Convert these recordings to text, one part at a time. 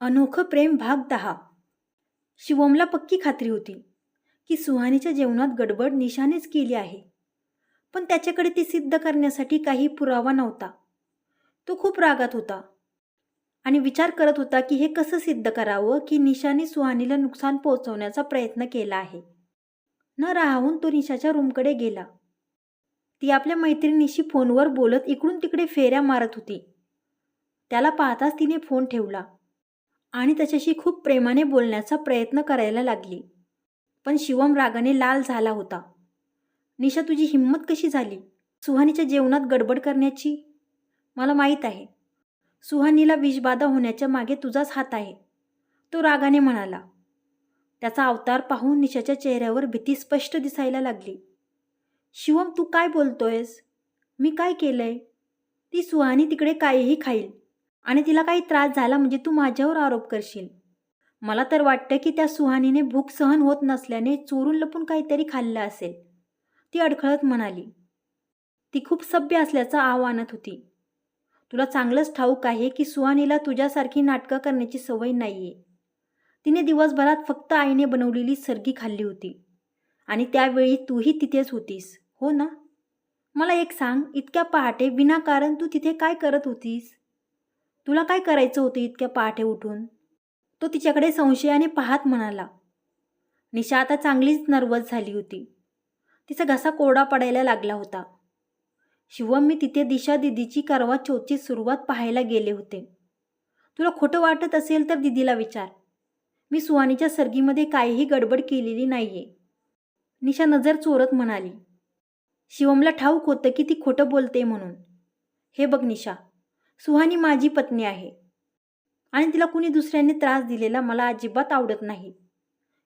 अनोखं प्रेम भाग दहा. शिवमला पक्की खात्री होती की सुहानीच्या जेवणात गडबड निशानेच केली आहे. पण त्याच्याकडे ती सिद्ध करण्यासाठी काही पुरावा नव्हता. तो खूप रागात होता आणि विचार करत होता की हे कसं सिद्ध करावं की निशाने सुहानीला नुकसान पोहोचवण्याचा प्रयत्न केला आहे. न राहून तो निशाच्या रूमकडे गेला. ती आपल्या मैत्रिणीशी फोनवर बोलत इकडून तिकडे फेऱ्या मारत होती. त्याला पाहताच तिने फोन ठेवला. आणि त्याच्याशी खूप प्रेमाने बोलण्याचा प्रयत्न करायला लागली. पण शिवम रागाने लाल झाला होता. निशा तुझी हिंमत कशी झाली? सुहानीच्या जेवणात गडबड करण्याची? मला माहीत आहे. सुहानीला विषबाधा होण्याच्या मागे तुझाच हात आहे तो रागाने म्हणाला. त्याचा अवतार पाहून निशाच्या चेहऱ्यावर भीती स्पष्ट दिसायला लागली. शिवम तू काय बोलतोयस? मी काय केलंय? ती सुहानी तिकडे काहीही खाईल. आणि तिला काही त्रास झाला म्हणजे तू माझ्यावर आरोप करशील. मला तर वाटतं की त्या सुहानीने भूक सहन होत नसल्याने चोरून लपून काहीतरी खाल्लं असेल. ती अडखळत म्हणाली. ती खूप सभ्य असल्याचं आव आणत होती. तुला चांगलंच ठाऊक आहे की सुहानीला तुझ्यासारखी नाटकं करण्याची सवय नाही आहे तिने दिवसभरात फक्त आईने बनवलेली सरगी खाल्ली होती. आणि त्यावेळी तूही तिथेच होतीस हो ना? मला एक सांग इतक्या पहाटे विनाकारण तू तिथे काय करत होतीस? तुला काय करायचं होतं इतक्या पहाटे उठून? तो तिच्याकडे संशयाने पाहत म्हणाला. निशा आता चांगलीच नर्वस झाली होती. तिचा घसा कोरडा पडायला लागला होता. शिवम मी तिथे दिशा दिदीची करवा चौथची सुरुवात पाहायला गेले होते. तुला खोटं वाटत असेल तर दिदीला विचार. मी सुहानीच्या सर्गीमध्ये काहीही गडबड केलेली नाहीये. निशा नजर चोरत म्हणाली. शिवमला ठाऊक होतं की ती खोटं बोलते म्हणून. हे बघ निशा सुहानी माझी पत्नी आहे. आणि तिला कुणी दुसऱ्याने त्रास दिलेला मला अजिबात आवडत नाही.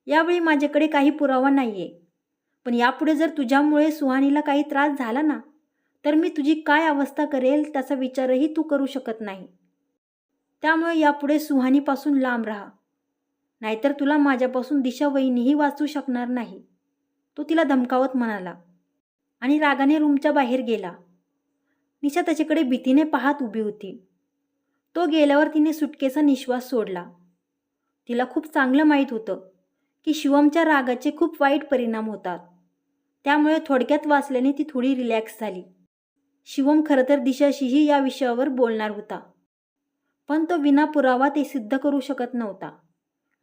यावेळी माझ्याकडे काही पुरावा नाही आहे पण यापुढे जर तुझ्यामुळे सुहानीला काही त्रास झाला ना तर मी तुझी काय अवस्था करेल त्याचा विचारही तू करू शकत नाही. त्यामुळे यापुढे सुहानीपासून लांब राहा. नाहीतर तुला माझ्यापासून दिशा वहिनीही वाचू शकणार नाही. तो तिला धमकावत म्हणाला. आणि रागाने रूमच्या बाहेर गेला. निशा त्याच्याकडे भीतीने पाहत उभी होती. तो गेल्यावर तिने सुटकेचा निश्वास सोडला. तिला खूप चांगलं माहीत होतं की शिवमच्या रागाचे खूप वाईट परिणाम होतात. त्यामुळे थोडक्यात वाचल्याने ती थोडी रिलॅक्स झाली. शिवम खरं तर दिशाशीही या विषयावर बोलणार होता. पण तो विना पुरावा ते सिद्ध करू शकत नव्हता.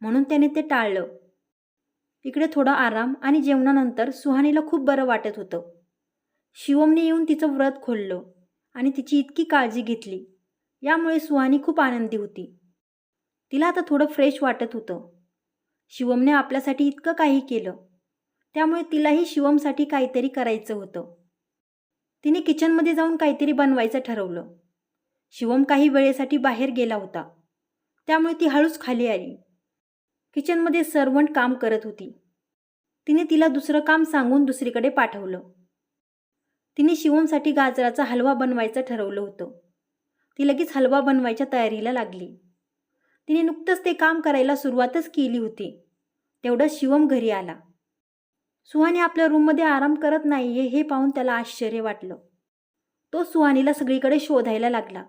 म्हणून त्याने ते टाळलं. इकडे थोडा आराम आणि जेवणानंतर सुहानीला खूप बरं वाटत होतं. शिवमने येऊन तिचं व्रत खोललं. आणि तिची इतकी काळजी घेतली. यामुळे सुहानी खूप आनंदी होती. तिला आता थोडं फ्रेश वाटत होतं. शिवमने आपल्यासाठी इतकं काही केलं. त्यामुळे तिलाही शिवमसाठी काहीतरी करायचं होतं. तिने किचनमध्ये जाऊन काहीतरी बनवायचं ठरवलं. शिवम काही वेळेसाठी बाहेर गेला होता. त्यामुळे ती हळूच खाली आली. किचनमध्ये सर्वंट काम करत होती. तिने तिला दुसरं काम सांगून दुसरीकडे पाठवलं. तिने शिवमसाठी गाजराचा हलवा बनवायचं ठरवलं होतं. ती लगेच हलवा बनवायच्या तयारीला लागली. तिने नुकतंच ते काम करायला सुरुवातच केली होती. तेवढं शिवम घरी आला. सुहानी आपल्या रूममध्ये आराम करत नाहीये हे पाहून त्याला आश्चर्य वाटलं. तो सुहानीला सगळीकडे शोधायला लागला.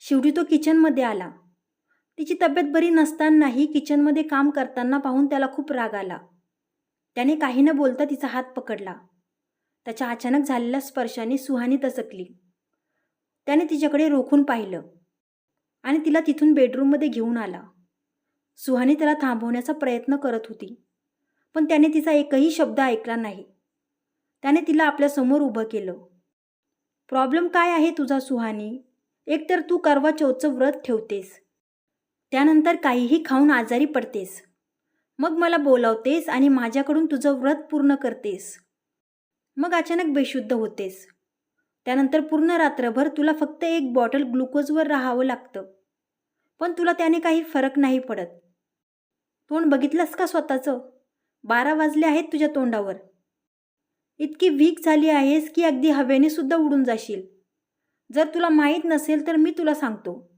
शेवटी तो किचनमध्ये आला. तिची तब्येत बरी नसतानाही किचनमध्ये काम करताना पाहून त्याला खूप राग आला. त्याने काही न बोलता तिचा हात पकडला. त्याच्या अचानक झालेल्या स्पर्शाने सुहानी तसकली. त्याने तिच्याकडे रोखून पाहिलं आणि तिला तिथून बेडरूममध्ये घेऊन आला. सुहानी त्याला थांबवण्याचा प्रयत्न करत होती पण त्याने तिचा एकही शब्द ऐकला नाही. त्याने तिला आपल्यासमोर उभं केलं. प्रॉब्लेम काय आहे तुझा सुहानी? एकतर तू करवा चौथचं व्रत ठेवतेस. त्यानंतर काहीही खाऊन आजारी पडतेस. मग मला बोलावतेस आणि माझ्याकडून तुझं व्रत पूर्ण करतेस. मग अचानक बेशुद्ध होतेस. त्यानंतर पूर्ण रात्रभर तुला फक्त एक बॉटल ग्लुकोजवर राहावं लागतं. पण तुला त्याने काही फरक नाही पडत. तोंड बघितलंस का स्वतःचं? बारा वाजले आहेत तुझ्या तोंडावर. इतकी वीक झाली आहेस की अगदी हवेने सुद्धा उडून जाशील. जर तुला माहीत नसेल तर मी तुला सांगतो.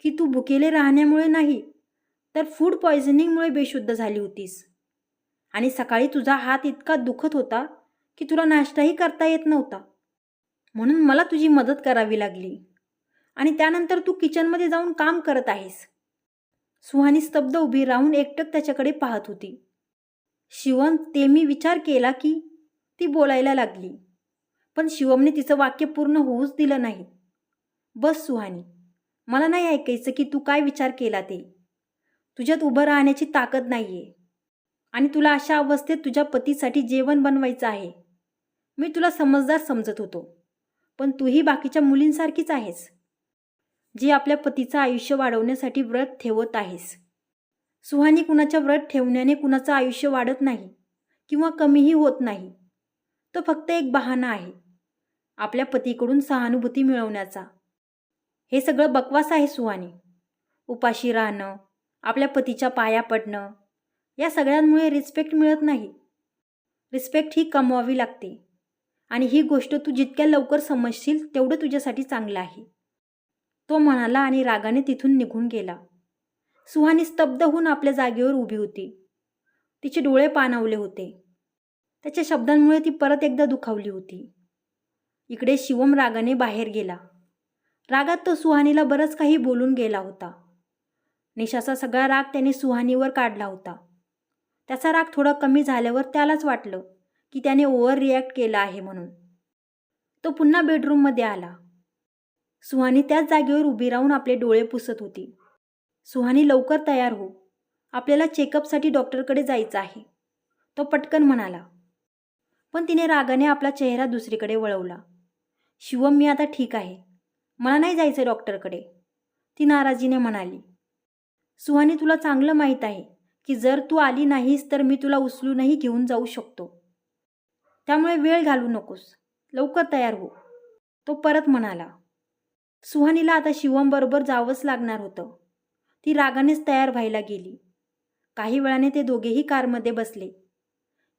की तू भुकेले राहण्यामुळे नाही तर फूड पॉयझनिंगमुळे बेशुद्ध झाली होतीस. आणि सकाळी तुझा हात इतका दुखत होता की तुला नाश्ताही करता येत नव्हता. म्हणून मला तुझी मदत करावी लागली. आणि त्यानंतर तू किचनमध्ये जाऊन काम करत आहेस. सुहानी स्तब्ध उभी राहून एकटक त्याच्याकडे पाहत होती. शिवम ते मी विचार केला की ती बोलायला लागली. पण शिवमने तिचं वाक्य पूर्ण होऊच दिलं नाही. बस सुहानी मला नाही ऐकायचं की तू काय विचार केला ते. तुझ्यात उभं राहण्याची ताकद नाही आहे आणि तुला अशा अवस्थेत तुझ्या पतीसाठी जेवण बनवायचं आहे. मी तुला समजदार समजत होतो. पण तूही बाकीच्या मुलींसारखीच आहेस. जी आपल्या पतीचं आयुष्य वाढवण्यासाठी व्रत ठेवत आहेस. सुहानी कुणाच्या व्रत ठेवण्याने कुणाचं आयुष्य वाढत नाही किंवा कमीही होत नाही. तो फक्त एक बहाणा आहे. आपल्या पतीकडून सहानुभूती मिळवण्याचा. हे सगळं बकवास आहे सुहानी. उपाशी राहणं आपल्या पतीच्या पाया पडणं या सगळ्यांमुळे रिस्पेक्ट मिळत नाही. रिस्पेक्ट ही कमवावी लागते. आणि ही गोष्ट तू जितक्या लवकर समजशील तेवढं तुझ्यासाठी चांगलं आहे. तो म्हणाला आणि रागाने तिथून निघून गेला. सुहानी स्तब्ध होऊन आपल्या जागेवर उभी होती. तिचे डोळे पाणावले होते. त्याच्या शब्दांमुळे ती परत एकदा दुखावली होती. इकडे शिवम रागाने बाहेर गेला. रागात तो सुहानीला बरंच काही बोलून गेला होता. निशाचा सगळा राग त्याने सुहानीवर काढला होता. त्याचा राग थोडा कमी झाल्यावर त्यालाच वाटलं. की त्याने ओव्हर रिॲक्ट केला आहे म्हणून. तो पुन्हा बेडरूममध्ये आला. सुहानी त्याच जागेवर उभी राहून आपले डोळे पुसत होती. सुहानी लवकर तयार हो. आपल्याला चेकअपसाठी डॉक्टरकडे जायचं आहे. तो पटकन म्हणाला. पण तिने रागाने आपला चेहरा दुसरीकडे वळवला. शिवम मी आता ठीक आहे. मला नाही जायचं डॉक्टरकडे ती नाराजीने म्हणाली. सुहानी तुला चांगलं माहीत आहे की जर तू आली नाहीस तर मी तुला उचलूनही घेऊन जाऊ शकतो. त्यामुळे वेळ घालू नकोस. लवकर तयार हो. तो परत म्हणाला. सुहानीला आता शिवमबरोबर जावंच लागणार होतं. ती रागानेच तयार व्हायला गेली. काही वेळाने ते दोघेही कारमध्ये बसले.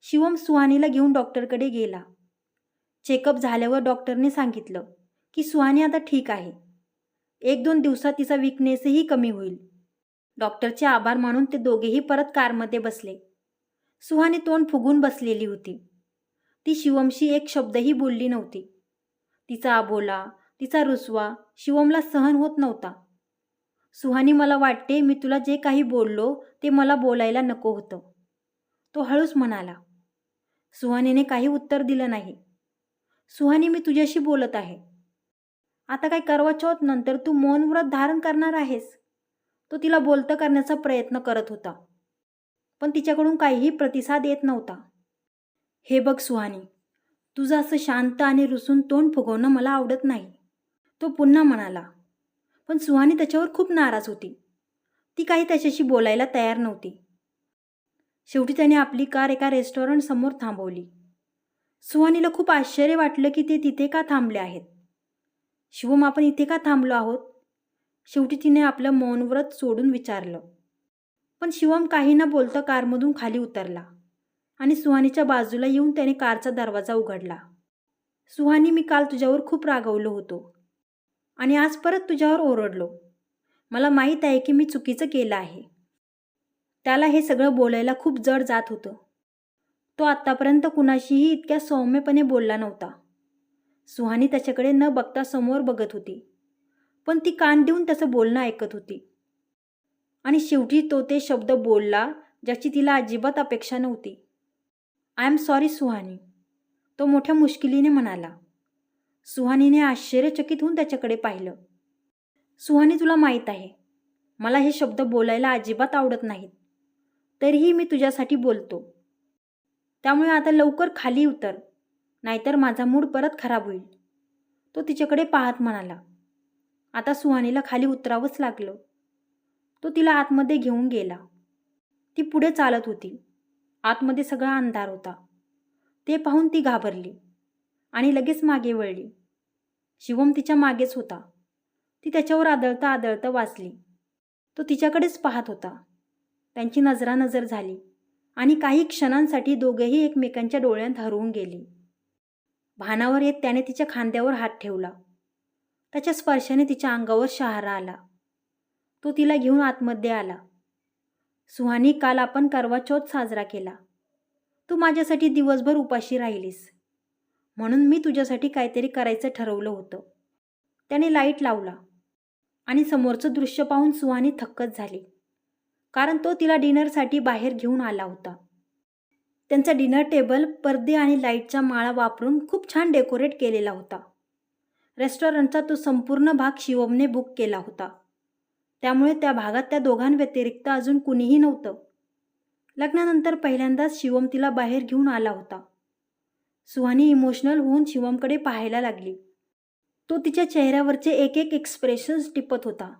शिवम सुहानीला घेऊन डॉक्टरकडे गेला. चेकअप झाल्यावर डॉक्टरने सांगितलं की सुहानी आता ठीक आहे. एक दोन दिवसात तिचा विकनेसही कमी होईल. डॉक्टरचे आभार मानून ते दोघेही परत कारमध्ये बसले. सुहानी तोंड फुगून बसलेली होती. ती शिवमशी एक शब्दही बोलली नव्हती. तिचा अबोला तिचा रुसवा शिवमला सहन होत नव्हता. सुहानी मला वाटते मी तुला जे काही बोललो ते मला बोलायला नको होतं. तो हळूच म्हणाला सुहानीने काही उत्तर दिलं नाही. सुहानी मी तुझ्याशी बोलत आहे. आता काय करवा चौथ नंतर तू मौनव्रत धारण करणार आहेस. तो तिला बोलतं करण्याचा प्रयत्न करत होता. पण तिच्याकडून काहीही प्रतिसाद येत नव्हता. हे बघ सुहानी तुझं असं शांत आणि रुसून तोंड फुगवणं मला आवडत नाही. तो पुन्हा म्हणाला पण सुहानी त्याच्यावर खूप नाराज होती. ती काही त्याच्याशी बोलायला तयार नव्हती. शेवटी त्याने आपली कार एका रेस्टॉरंट समोर थांबवली. सुहानीला खूप आश्चर्य वाटलं की ते तिथे का थांबले आहेत. शिवम आपण इथे का थांबलो आहोत? शेवटी तिने आपलं मौनव्रत सोडून विचारलं. पण शिवम काही न बोलता कारमधून खाली उतरला. आणि सुहानीच्या बाजूला येऊन त्याने कारचा दरवाजा उघडला. सुहानी मी काल तुझ्यावर खूप रागवलो होतो. आणि आज परत तुझ्यावर ओरडलो. मला माहीत आहे की मी चुकीचं केलं आहे. त्याला हे सगळं बोलायला खूप जड जात होतं. तो आत्तापर्यंत कुणाशीही इतक्या सौम्यपणे बोलला नव्हता. सुहानी त्याच्याकडे न बघता समोर बघत होती. पण ती कान देऊन त्याचं बोलणं ऐकत होती. आणि शेवटी तो ते शब्द बोलला ज्याची तिला अजिबात अपेक्षा नव्हती. I am sorry Suhani. तो मोठ्या मुश्किलीने म्हणाला. सुहानीने आश्चर्यचकित होऊन त्याच्याकडे पाहिलं. सुहानी तुला माहीत आहे मला हे शब्द बोलायला अजिबात आवडत नाहीत. तरीही मी तुझ्यासाठी बोलतो. त्यामुळे आता लवकर खाली उतर नाहीतर माझा मूड परत खराब होईल. तो तिच्याकडे पाहत म्हणाला. आता सुहानीला खाली उतरावंच लागलं. तो तिला आतमध्ये घेऊन गेला. ती पुढे चालत होती. आतमध्ये सगळा अंधार होता. ते पाहून ती घाबरली आणि लगेच मागे वळली. शिवम तिच्या मागेच होता. ती त्याच्यावर आदळता आदळता वाचली. तो तिच्याकडेच पाहत होता. त्यांची नजरानजर झाली आणि काही क्षणांसाठी दोघेही एकमेकांच्या डोळ्यात हरवून गेली. भानावर येत त्याने तिच्या खांद्यावर हात ठेवला. त्याच्या स्पर्शाने तिच्या अंगावर शहारा आला. तो तिला घेऊन आतमध्ये आला. सुहानी काल आपण करवा चौथ साजरा केला. तू माझ्यासाठी दिवसभर उपाशी राहिलीस. म्हणून मी तुझ्यासाठी काहीतरी करायचं ठरवलं होतं. त्याने लाइट लावला आणि समोरचं दृश्य पाहून सुहानी थक्कच झाली. कारण तो तिला डिनरसाठी बाहेर घेऊन आला होता. त्यांचा डिनर टेबल पडदे आणि लाईटच्या माळा वापरून खूप छान डेकोरेट केलेला होता. रेस्टॉरंटचा तो संपूर्ण भाग शिवमने बुक केला होता. त्यामुळे त्या भागात त्या दोघांव्यतिरिक्त अजून कुणीही नव्हतं. लग्नानंतर पहिल्यांदाच शिवम तिला बाहेर घेऊन आला होता. सुहानी इमोशनल होऊन शिवमकडे पाहायला लागली. तो तिच्या चेहऱ्यावरचे एक एक एक्सप्रेशन्स टिपत होता.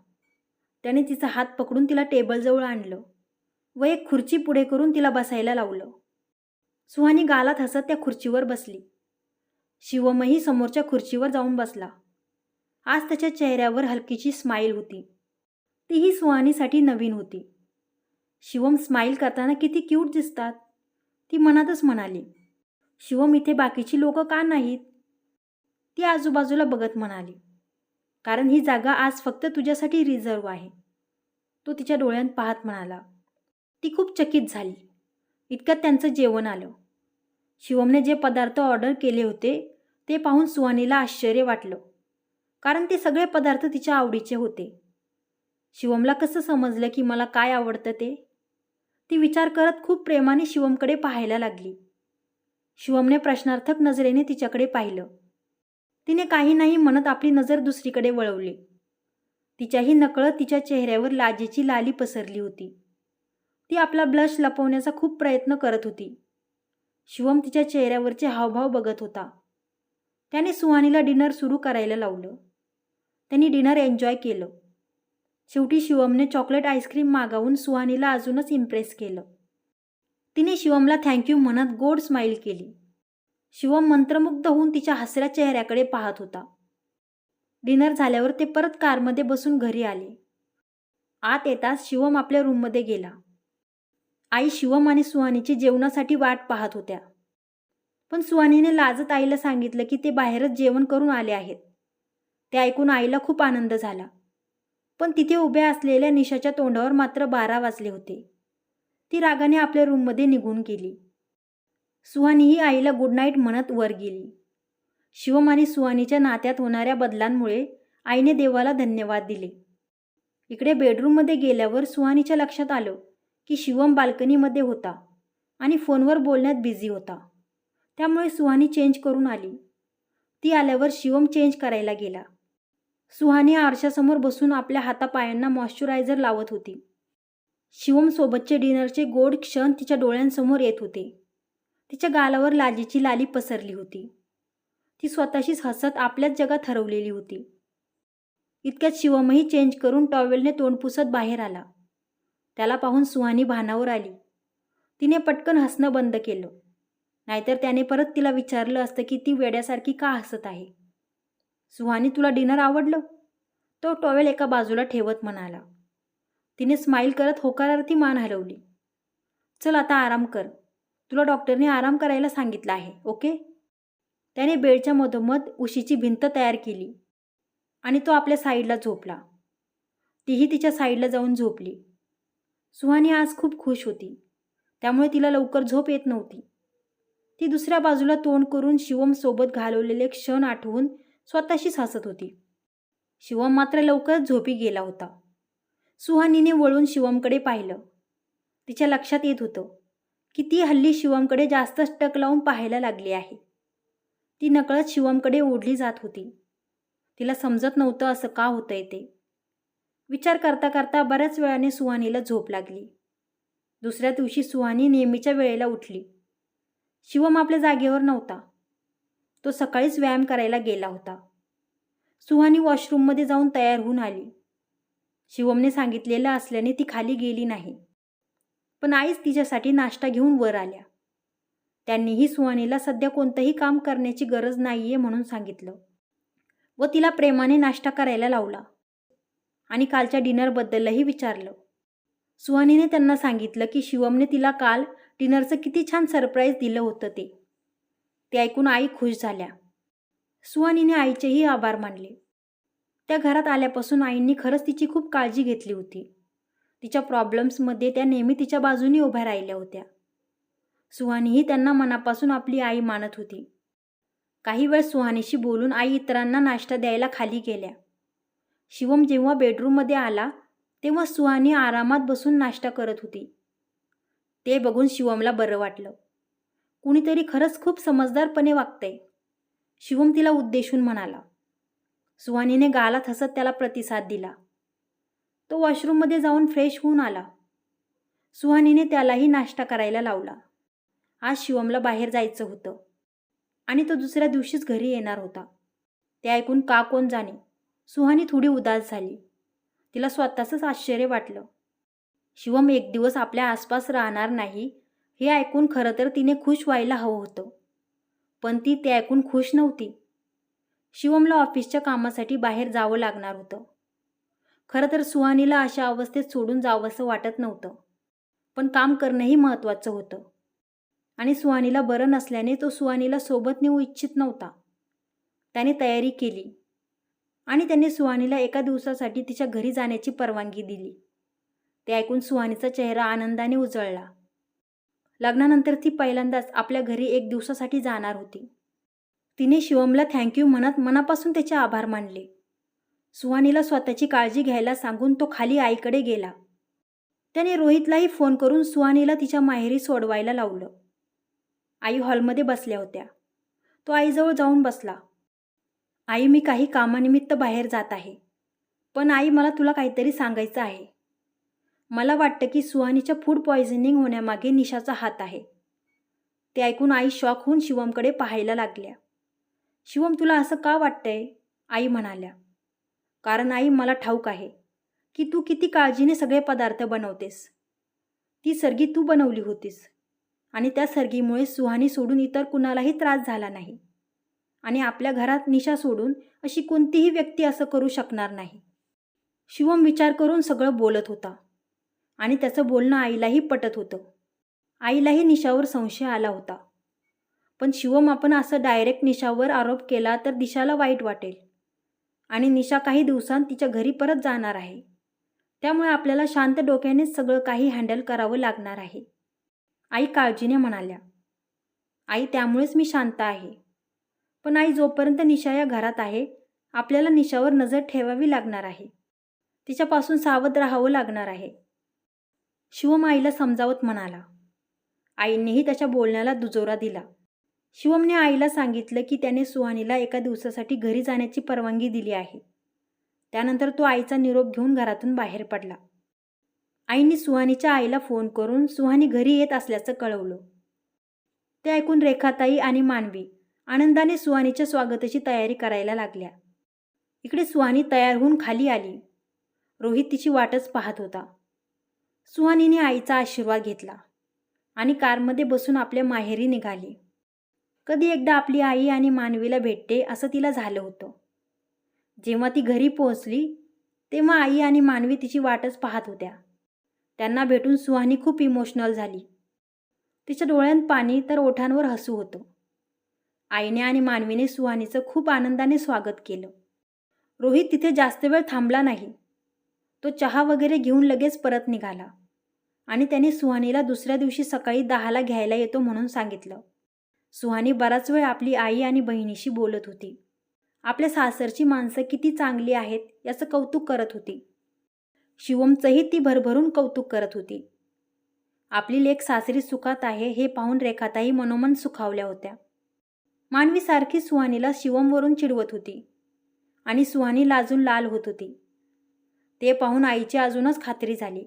त्याने तिचा हात पकडून तिला टेबलजवळ आणलं व एक खुर्ची पुढे करून तिला बसायला लावलं. सुहानी गालात हसत त्या खुर्चीवर बसली. शिवमही समोरच्या खुर्चीवर जाऊन बसला. आज त्याच्या चेहऱ्यावर हलकीची स्माईल होती. तीही सुहानीसाठी नवीन होती. शिवम स्माईल करताना किती क्यूट दिसतात. ती मनातच म्हणाली शिवम इथे बाकीची लोकं का नाहीत? ती आजूबाजूला बघत म्हणाली कारण ही जागा आज फक्त तुझ्यासाठी रिझर्व आहे. तो तिच्या डोळ्यात पाहत म्हणाला ती खूप चकित झाली. इतक्यात त्यांचं जेवण आलं. शिवमने जे पदार्थ ऑर्डर केले होते ते पाहून सुहानीला आश्चर्य वाटलं. कारण ते सगळे पदार्थ तिच्या आवडीचे होते. शिवमला कसं समजलं की मला काय आवडतं ते? ती विचार करत खूप प्रेमाने शिवमकडे पाहायला लागली. शिवमने प्रश्नार्थक नजरेने तिच्याकडे पाहिलं. तिने काही नाही म्हणत आपली नजर दुसरीकडे वळवली. तिच्याही नकळत तिच्या चेहऱ्यावर लाजेची लाली पसरली होती. ती आपला ब्लश लपवण्याचा खूप प्रयत्न करत होती. शिवम तिच्या चेहऱ्यावरचे हावभाव बघत होता. त्याने सुहानीला डिनर सुरू करायला लावलं. त्यांनी डिनर एन्जॉय केलं. शेवटी शिवमने चॉकलेट आईस्क्रीम मागवून सुहानीला अजूनच इम्प्रेस केलं. तिने शिवमला थँक्यू म्हणत गोड स्माईल केली. शिवम मंत्रमुग्ध होऊन तिच्या हसऱ्या चेहऱ्याकडे पाहत होता. डिनर झाल्यावर ते परत कारमध्ये बसून घरी आले. आत येताच शिवम आपल्या रूममध्ये गेला. आई शिवम आणि सुहानीची जेवणासाठी वाट पाहत होत्या. पण सुहानीने लाजत आईला सांगितलं की ते बाहेरच जेवण करून आले आहेत. ते ऐकून आईला खूप आनंद झाला. पण तिथे उभ्या असलेल्या निशाच्या तोंडावर मात्र बारा वाजले होते. ती रागाने आपल्या रूममध्ये निघून गेली. सुहानीही आईला गुड नाईट म्हणत वर गेली. शिवम आणि सुहानीच्या नात्यात होणाऱ्या बदलांमुळे आईने देवाला धन्यवाद दिले. इकडे बेडरूममध्ये गेल्यावर सुहानीच्या लक्षात आलं की शिवम बाल्कनीमध्ये होता आणि फोनवर बोलण्यात बिझी होता. त्यामुळे सुहानी चेंज करून आली. ती आल्यावर शिवम चेंज करायला गेला. सुहानी आरशासमोर बसून आपल्या हातापायांना मॉइश्चरायझर लावत होती. शिवमसोबतचे डिनरचे गोड क्षण तिच्या डोळ्यांसमोर येत होते. तिच्या गालावर लाजीची लाली पसरली होती. ती स्वतःशीच हसत आपल्याच जगात हरवलेली होती. इतक्यात शिवमही चेंज करून टॉवेलने तोंड पुसत बाहेर आला. त्याला पाहून सुहानी भानावर आली. तिने पटकन हसणं बंद केलं. नाहीतर त्याने परत तिला विचारलं असतं की ती वेड्यासारखी का हसत आहे? सुहानी तुला डिनर आवडलं? तो टॉवेल एका बाजूला ठेवत म्हणाला. तिने स्माईल करत होकारार्थी मान हलवली. चल आता आराम कर. तुला डॉक्टरने आराम करायला सांगितलं आहे ओके? त्याने बेडच्या मधोमध उशीची भिंत तयार केली आणि तो आपल्या साईडला झोपला. तीही तिच्या साईडला जाऊन झोपली. सुहानी आज खूप खुश होती. त्यामुळे तिला लवकर झोप येत नव्हती. ती दुसऱ्या बाजूला तोंड करून शिवम सोबत घालवलेले क्षण आठवून स्वतःशीच हसत होती. शिवम मात्र लवकरच झोपी गेला होता. सुहानीने वळून शिवमकडे पाहिलं. तिच्या लक्षात येत होतं की ती हल्ली शिवमकडे जास्तच टक लावून पाहायला लागली आहे. ती नकळत शिवमकडे ओढली जात होती. तिला समजत नव्हतं असं का होतंय ते. विचार करता करता बऱ्याच वेळाने सुहानीला झोप लागली. दुसऱ्या दिवशी सुहानी नेहमीच्या वेळेला उठली. शिवम आपल्या जागेवर नव्हता. तो सकाळीच व्यायाम करायला गेला होता. सुहानी वॉशरूममध्ये जाऊन तयार होऊन आली. शिवमने सांगितलेलं असल्याने ती खाली गेली नाही. पण आईच तिच्यासाठी नाश्ता घेऊन वर आल्या. त्यांनीही सुहानीला सध्या कोणतंही काम करण्याची गरज नाहीये म्हणून सांगितलं व तिला प्रेमाने नाश्ता करायला लावला आणि कालच्या डिनरबद्दलही विचारलं. सुहानीने त्यांना सांगितलं की शिवमने तिला काल डिनरचं किती छान सरप्राईज दिलं होतं ते. ते ऐकून आई खुश झाल्या. सुहानीने आईचेही आभार मानले. त्या घरात आल्यापासून आईंनी खरंच तिची खूप काळजी घेतली होती. तिच्या प्रॉब्लेम्समध्ये त्या नेहमी तिच्या बाजूनी उभ्या राहिल्या होत्या. सुहानीही त्यांना मनापासून आपली आई मानत होती. काही वेळ सुहानीशी बोलून आई इतरांना नाश्ता द्यायला खाली गेल्या. शिवम जेव्हा बेडरूममध्ये आला तेव्हा सुहानी आरामात बसून नाश्ता करत होती. ते बघून शिवमला बरं वाटलं. कुणीतरी खरंच खूप समजदारपणे वागतंय. शिवम तिला उद्देशून म्हणाला. सुहानीने गालात हसत त्याला प्रतिसाद दिला. तो वॉशरूममध्ये जाऊन फ्रेश होऊन आला. सुहानीने त्यालाही नाश्ता करायला लावला. आज शिवमला बाहेर जायचं होतं. आणि तो दुसऱ्या दिवशीच घरी येणार होता. ते ऐकून का कोण जाणे? सुहानी थोडी उदास झाली. तिला स्वतःचंच आश्चर्य वाटलं. शिवम एक दिवस आपल्या आसपास राहणार नाही हे ऐकून खरं तर तिने खुश व्हायला हवं होतं. पण ती ते ऐकून खुश नव्हती. शिवमला ऑफिसच्या कामासाठी बाहेर जावं लागणार होतं. खरं तर सुहानीला अशा अवस्थेत सोडून जावंसं वाटत नव्हतं. पण काम करणंही महत्त्वाचं होतं. आणि सुहानीला बरं नसल्याने तो सुहानीला सोबत नेऊ इच्छित नव्हता. त्याने तयारी केली. आणि त्याने सुहानीला एका दिवसासाठी तिच्या घरी जाण्याची परवानगी दिली. ते ऐकून सुहानीचा चेहरा आनंदाने उजळला. लग्नानंतर ती पहिल्यांदाच आपल्या घरी एक दिवसासाठी जाणार होती. तिने शिवमला थँक्यू म्हणत मनापासून त्याचे आभार मानले. सुहानीला स्वतःची काळजी घ्यायला सांगून तो खाली आईकडे गेला. त्याने रोहितलाही फोन करून सुहानीला तिच्या माहेरी सोडवायला लावलं. आई हॉलमध्ये बसल्या होत्या. तो आईजवळ जाऊन बसला. आई मी काही कामानिमित्त बाहेर जात आहे. पण आई मला तुला काहीतरी सांगायचं आहे. मला वाटतं की सुहानीच्या फूड पॉयझनिंग होण्यामागे निशाचा हात आहे. ते ऐकून आई शॉक होऊन शिवमकडे पाहायला लागल्या. शिवम तुला असं का वाटतंय? आई म्हणाल्या. कारण आई मला ठाऊक आहे की तू किती काळजीने सगळे पदार्थ बनवतेस. ती सर्गी तू बनवली होतीस. आणि त्या सर्गीमुळे सुहानी सोडून इतर कुणालाही त्रास झाला नाही. आणि आपल्या घरात निशा सोडून अशी कोणतीही व्यक्ती असं करू शकणार नाही. शिवम विचार करून सगळं बोलत होता. आणि त्याचं बोलणं आईलाही पटत होतं. आईलाही निशावर संशय आला होता. पण शिवम आपण असं डायरेक्ट निशावर आरोप केला तर दिशाला वाईट वाटेल. आणि निशा काही दिवसांत तिच्या घरी परत जाणार आहे. त्यामुळे आपल्याला शांत डोक्यानेच सगळं काही हँडल करावं लागणार आहे. आई काळजीने म्हणाल्या आई त्यामुळेच मी शांत आहे. पण आई जोपर्यंत निशा या घरात आहे आपल्याला निशावर नजर ठेवावी लागणार आहे. तिच्यापासून सावध राहावं लागणार आहे. शिवम आईला समजावत म्हणाला. आईनेही त्याच्या बोलण्याला दुजोरा दिला. शिवमने आईला सांगितलं की त्याने सुहानीला एका दिवसासाठी घरी जाण्याची परवानगी दिली आहे. त्यानंतर तो आईचा निरोप घेऊन घरातून बाहेर पडला. आईने सुहानीच्या आईला फोन करून सुहानी घरी येत असल्याचं कळवलं. ते ऐकून रेखाताई आणि मानवी आनंदाने सुहानीच्या स्वागताची तयारी करायला लागल्या. इकडे सुहानी तयार होऊन खाली आली. रोहित तिची वाटच पाहत होता. सुहानीने आईचा आशीर्वाद घेतला आणि कारमध्ये बसून आपल्या माहेरी निघाली. कधी एकदा आपली आई आणि मानवीला भेटते असं तिला झालं होतं. जेव्हा ती घरी पोहोचली तेव्हा आई आणि मानवी तिची वाटच पाहत होत्या. त्यांना भेटून सुहानी खूप इमोशनल झाली. तिच्या डोळ्यात पाणी तर ओठांवर हसू होतं. आईने आणि मानवीने सुहानीचं खूप आनंदाने स्वागत केलं. रोहित तिथे जास्त वेळ थांबला नाही. तो चहा वगैरे घेऊन लगेच परत निघाला. आणि त्याने सुहानीला दुसऱ्या दिवशी सकाळी दहाला घ्यायला येतो म्हणून सांगितलं. सुहानी बराच वेळ आपली आई आणि बहिणीशी बोलत होती. आपल्या सासरची माणसं किती चांगली आहेत याचं कौतुक करत होती. शिवमचंही ती भरभरून कौतुक करत होती. आपली लेख सासरी सुखात आहे हे पाहून रेखाताई मनोमन सुखावल्या होत्या. मानवीसारखी सुहानीला शिवमवरून चिडवत होती. आणि सुहानी लाजून लाल होत होती. ते पाहून आईची अजूनच खात्री झाली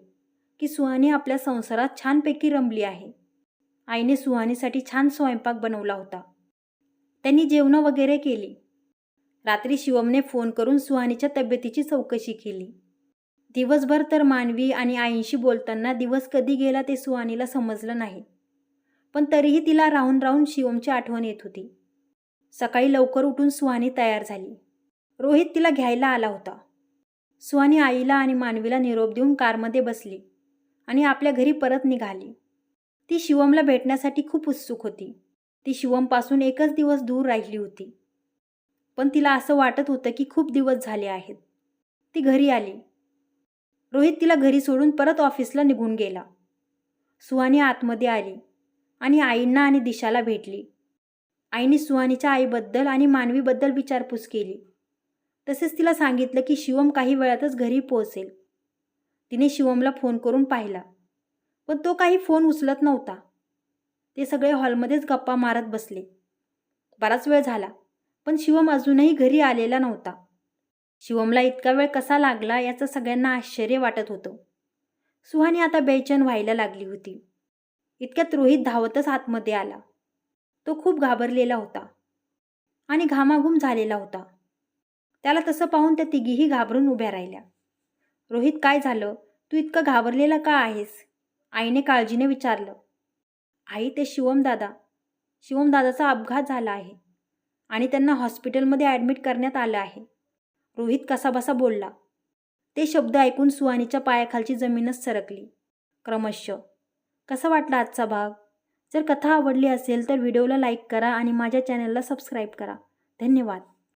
की सुहानी आपल्या संसारात छानपैकी रमली आहे. आईने सुहानीसाठी छान स्वयंपाक बनवला होता. त्यांनी जेवणं वगैरे केली. रात्री शिवमने फोन करून सुहानीच्या तब्येतीची चौकशी केली. दिवसभर तर मानवी आणि आईंशी बोलताना दिवस कधी गेला ते सुहानीला समजलं नाही. पण तरीही तिला राहून राहून शिवमची आठवण येत होती. सकाळी लवकर उठून सुहानी तयार झाली. रोहित तिला घ्यायला आला होता. सुहानी आईला आणि मानवीला निरोप देऊन कारमध्ये बसली आणि आपल्या घरी परत निघाली. ती शिवमला भेटण्यासाठी खूप उत्सुक होती. ती शिवमपासून एकच दिवस दूर राहिली होती. पण तिला असं वाटत होतं की खूप दिवस झाले आहेत. ती घरी आली. रोहित तिला घरी सोडून परत ऑफिसला निघून गेला. सुहानी आतमध्ये आली आणि आईंना आणि दिशाला भेटली. आईने सुहानीच्या आईबद्दल आणि मानवीबद्दल विचारपूस केली. तसेच तिला सांगितलं की शिवम काही वेळातच घरी पोहोचेल. तिने शिवमला फोन करून पाहिला पण तो काही फोन उचलत नव्हता. ते सगळे हॉलमध्येच गप्पा मारत बसले. बराच वेळ झाला पण शिवम अजूनही घरी आलेला नव्हता. शिवमला इतका वेळ कसा लागला याचं सगळ्यांना आश्चर्य वाटत होतं. सुहानी आता बेचैन व्हायला लागली होती. इतक्यात रोहित धावतच आतमध्ये आला. तो खूप घाबरलेला होता आणि घामाघूम झालेला होता. त्याला तसं पाहून त्या तिघीही घाबरून उभ्या राहिल्या. रोहित काय झालं? तू इतकं घाबरलेला का आहेस? आईने काळजीने विचारलं. आई ते शिवमदादा शिवमदादाचा अपघात झाला आहे आणि त्यांना हॉस्पिटलमध्ये ॲडमिट करण्यात आलं आहे. रोहित कसाबसा बोलला. ते शब्द ऐकून सुहानीच्या पायाखालची जमीनच सरकली. क्रमशः कसा वाटला आजचा भाग? जर कथा आवडली असेल तर व्हिडिओला लाईक करा आणि माझ्या चॅनलला सबस्क्राईब करा. धन्यवाद.